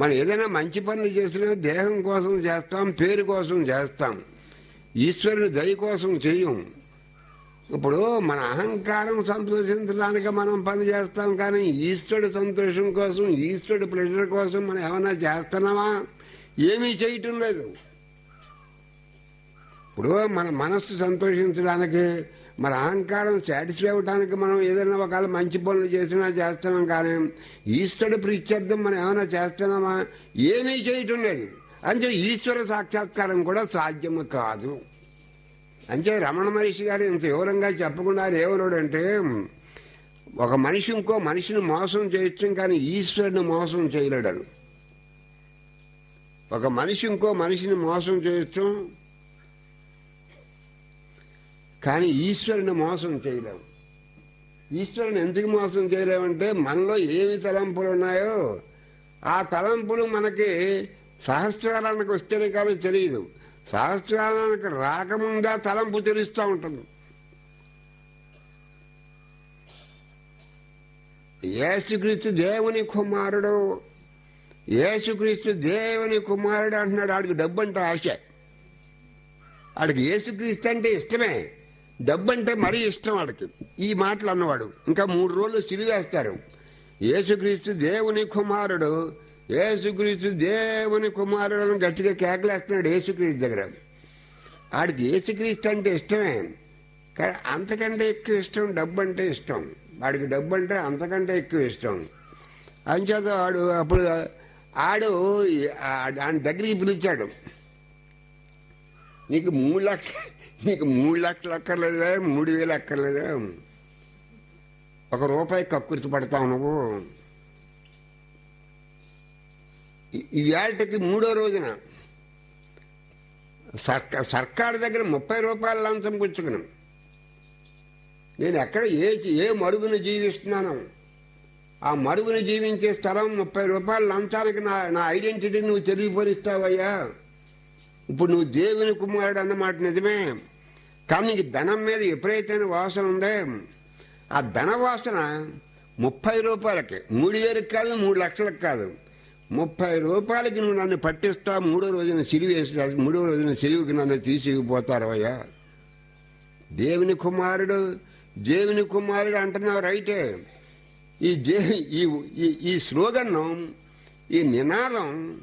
మనం ఏదైనా మంచి పనులు చేసినా దేహం కోసం చేస్తాం పేరు కోసం చేస్తాం ఈశ్వరుని దయ కోసం చేయం. ఇప్పుడు మన అహంకారం సంతోషించడానికి మనం పని చేస్తాం కానీ ఈశ్వరుడు సంతోషం కోసం ఈశ్వరుడు ప్రెషర్ కోసం మనం ఏమైనా చేస్తున్నామా? ఏమీ చేయటం లేదు. ఇప్పుడు మన మనస్సు సంతోషించడానికి మన అహంకారం సాటిస్ఫై అవడానికి మనం ఏదైనా ఒకవేళ మంచి పనులు చేసినా చేస్తున్నాం కానీ ఈశ్వరుడు ప్రీత్యర్థం మనం ఏమైనా చేస్తున్నామా? ఏమీ చేయటం లేదు అంటే ఈశ్వర సాక్షాత్కారం కూడా సాధ్యము కాదు. అంటే రమణ మహర్షి గారు ఇంత వివరంగా చెప్పకుండా ఏమన్నాడంటే ఒక మనిషి ఇంకో మనిషిని మోసం చేయొచ్చు కానీ ఈశ్వరుని మోసం చేయలేడను. ఒక మనిషి ఇంకో మనిషిని మోసం చేయొచ్చు కానీ ఈశ్వరుని మోసం చేయలేము ఈశ్వరుని ఎందుకు మోసం చేయలేమంటే మనలో ఏమి తలంపులు ఉన్నాయో ఆ తలంపులు మనకి సహస్రాలకు వస్తేనే కానీ తెలియదు. సహస్రాలకు రాకముందా తలంపు తెలుస్తూ ఉంటుంది. యేసుక్రీస్తు దేవుని కుమారుడు. యేసుక్రీస్తు దేవుని కుమారుడు అంటున్నాడు. ఆడికి డబ్బు అంటే ఆశ. ఆడికి యేసుక్రీస్తు అంటే ఇష్టమే. డబ్బు అంటే మరీ ఇష్టం వాడికి ఈ మాటలు అన్నవాడు ఇంకా మూడు రోజులు సిరివేస్తారు. యేసుక్రీస్తు దేవుని కుమారుడు. యేసుక్రీస్తు దేవుని కుమారుడు అని గట్టిగా కేకలేస్తున్నాడు యేసుక్రీస్తు దగ్గర. ఆడికి యేసుక్రీస్తు అంటే ఇష్టమే. కానీ అంతకంటే ఎక్కువ ఇష్టం డబ్బు అంటే ఇష్టం. వాడికి డబ్బు అంటే అంతకంటే ఎక్కువ ఇష్టం. అంచేత వాడు అప్పుడు ఆడు ఆయన దగ్గరికి పిలిచాడు. నీకు మూడు లక్షలు నీకు మూడు లక్షలు అక్కర్లేదా మూడు వేలు అక్కర్లేదా ఒక రూపాయి కక్కుర్తి పడతావు నువ్వు. ఈ- ఏటకి మూడో రోజున సర్కా సర్కారు దగ్గర ముప్పై రూపాయల లంచం పుచ్చుకున్నాం. నేను ఎక్కడ ఏ ఏ మరుగున జీవిస్తున్నాను? ఆ మరుగున జీవించే స్థలం ముప్పై రూపాయల లంచానికి నా నా ఐడెంటిటీ నువ్వు తెలియపరుస్తావయ్యా? ఇప్పుడు నువ్వు దేవుని కుమారుడు అన్నమాట నిజమే. కానీ నీకు ధనం మీద ఎప్పుడైతే వాసన ఉందే. ఆ ధన వాసన ముప్పై రూపాయలకి. మూడు వేలకు కాదు మూడు లక్షలకు కాదు. ముప్పై రూపాయలకి నువ్వు నన్ను పట్టిస్తా మూడో రోజున సిలివేసి మూడో రోజున సిలివికి నన్ను తీసుకుపోతారు అయ్యా దేవుని కుమారుడు దేవుని కుమారుడు అంటున్నావు రైటే. ఈ దే ఈ ఈ- ఈ స్లోగన్ను ఈ నినాదం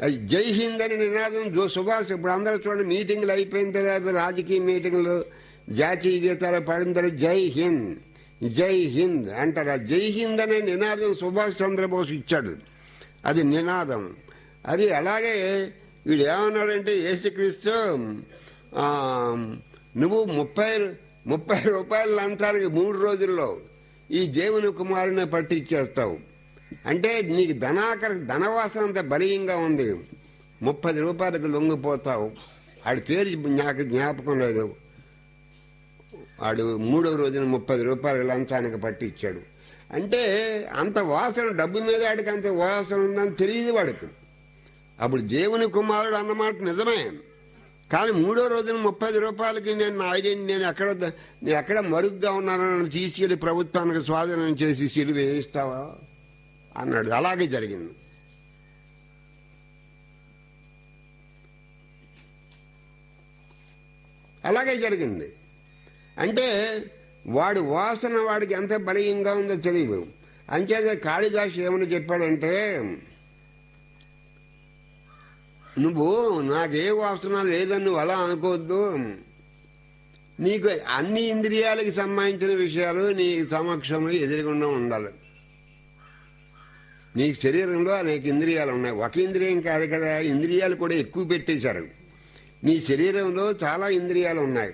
జై హింద్ అని నినాదం జో సుభాష్ ఇప్పుడు అందరూ చూడండి మీటింగ్లు అయిపోయిన తర్వాత రాజకీయ మీటింగ్లు జాతీయ గీతాలు పాడిన తర్వాత జై హింద్ జై హింద్ అంటారు. ఆ జై హింద్ అనే నినాదం సుభాష్ చంద్రబోస్ ఇచ్చాడు. అది నినాదం. అది అలాగే వీడు ఏమన్నాడంటే యేసుక్రీస్తు నువ్వు ముప్పై ముప్పై రూపాయలు అంటారు మూడు రోజుల్లో ఈ దేవుని కుమారుని పట్టిచ్చేస్తావు అంటే నీకు ధనాకర ధనవాసన అంత బలీయంగా ఉంది. ముప్పై రూపాయలకు లొంగిపోతావు. ఆడి పేరు నాకు జ్ఞాపకం లేదు. వాడు మూడో రోజున ముప్పై రూపాయలు లంచానికి పట్టించాడు అంటే అంత వాసన డబ్బు మీద ఆడికి అంత వాసన ఉందని తెలియదు వాడికి. అప్పుడు దేవుని కుమారుడు అన్నమాట నిజమే. కానీ మూడో రోజున ముప్పై రూపాయలకి నేను నా ఐడెంటి నేను ఎక్కడ నేను ఎక్కడ మరుగ్గా ఉన్నానని తీసుకెళ్ళి ప్రభుత్వానికి స్వాధీనం చేసి సిలువ వేయిస్తావా? అన్నాడు. అలాగే జరిగింది. అలాగే జరిగింది. అంటే వాడి వాసన వాడికి ఎంత బలీయంగా ఉందో తెలియదు. అంచేత కాళిదాసు ఏమని చెప్పాడంటే నువ్వు నాకే వాసన లేదని నువ్వు అలా అనుకోవద్దు. నీకు అన్ని ఇంద్రియాలకి సంబంధించిన విషయాలు నీ సమక్షంలో ఎదురుగుండా ఉండాలి. నీకు శరీరంలో అనేక ఇంద్రియాలు ఉన్నాయి. ఒక ఇంద్రియం కాదు కదా ఇంద్రియాలు కూడా ఎక్కువ పెట్టేశారు. నీ శరీరంలో చాలా ఇంద్రియాలు ఉన్నాయి.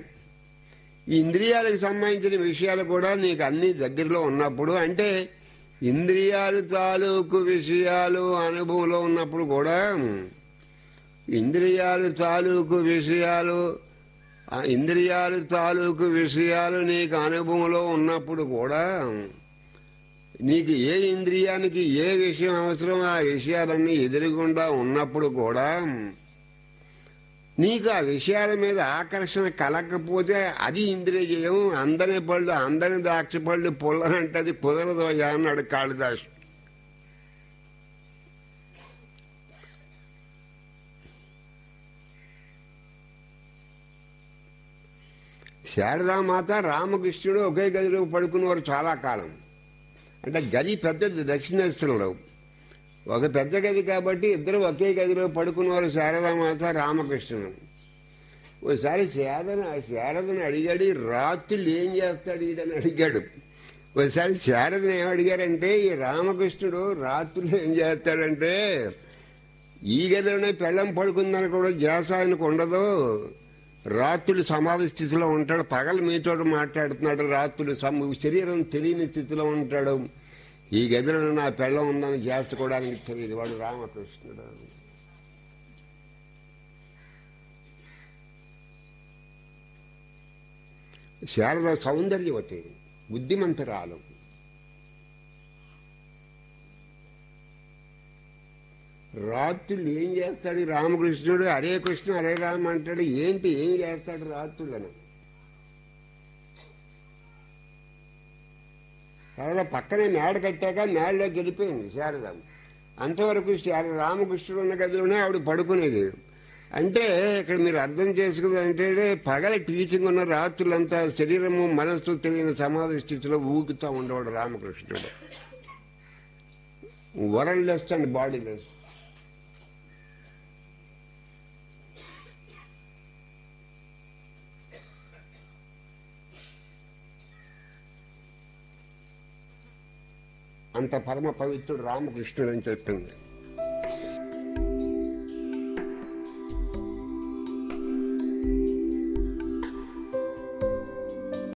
ఈ ఇంద్రియాలకు సంబంధించిన విషయాలు కూడా నీకు అన్ని దగ్గరలో ఉన్నప్పుడు అంటే ఇంద్రియాలు తాలూకు విషయాలు అనుభవంలో ఉన్నప్పుడు కూడా ఇంద్రియాలు తాలూకు విషయాలు ఇంద్రియాలు తాలూకు విషయాలు నీకు అనుభవంలో ఉన్నప్పుడు కూడా నీకు ఏ ఇంద్రియానికి ఏ విషయం అవసరం ఆ విషయాలన్నీ ఎదురుగుండా ఉన్నప్పుడు కూడా నీకు ఆ విషయాల మీద ఆకర్షణ కలగకపోతే అది ఇంద్రియజయం అందరి పళ్ళు అందరి ద్రాక్ష పళ్ళు పుల్లనంటే అది కుదరదు అన్నాడు కాళిదాస్. శారదామాత రామకృష్ణుడు ఒకే గదిలో పడుకున్నవారు చాలా కాలం. అంటే గది పెద్దది దక్షిణేశ్వరంలో. ఒక పెద్ద గది కాబట్టి ఇద్దరు ఒకే గదిలో పడుకున్నవారు శారదామాత రామకృష్ణుడు. ఓసారి శారద శారదను అడిగాడు రాత్రులు ఏం చేస్తాడు ఈడని అడిగాడు. ఒకసారి శారదను ఏం అడిగారంటే ఈ రామకృష్ణుడు రాత్రులు ఏం చేస్తాడంటే ఈ గదిలోనే పెళ్ళం పడుకుందని కూడా జాస ఆయనకు ఉండదు. రాత్రులు సమాధి స్థితిలో ఉంటాడు. పగలు మీతో మాట్లాడుతున్నాడు. రాత్రులు శరీరం తెలియని స్థితిలో ఉంటాడు. ఈ గదిలో నా పెళ్ళం ఉందని చేసుకోవడానికి తెలియదు. వాడు రామకృష్ణుడు. శారద సౌందర్యవతి బుద్ధిమంతరాలు. రాత్రులు ఏం చేస్తాడు? రామకృష్ణుడు హరే కృష్ణ హరే రామ అంటాడు. ఏంటి ఏం చేస్తాడు రాత్రులను? తర్వాత పక్కనే మేడ కట్టాక మేడలో గెలిపోయింది శారదాం అంతవరకు శారద రామకృష్ణుడు ఉన్న గదిలోనే ఆవిడ పడుకునేది. అంటే ఇక్కడ మీరు అర్థం చేసుకుందంటే పగల టీచింగ్ ఉన్న రాత్రులంతా శరీరము మనస్సు తెలియని సమాధి స్థితిలో ఊగుతూ ఉండేవాడు రామకృష్ణుడు. వరల్డ్ లెస్ అండ్ బాడీలెస్ అంత పరమ పవిత్రుడు రామకృష్ణుడు అని చెప్పింది.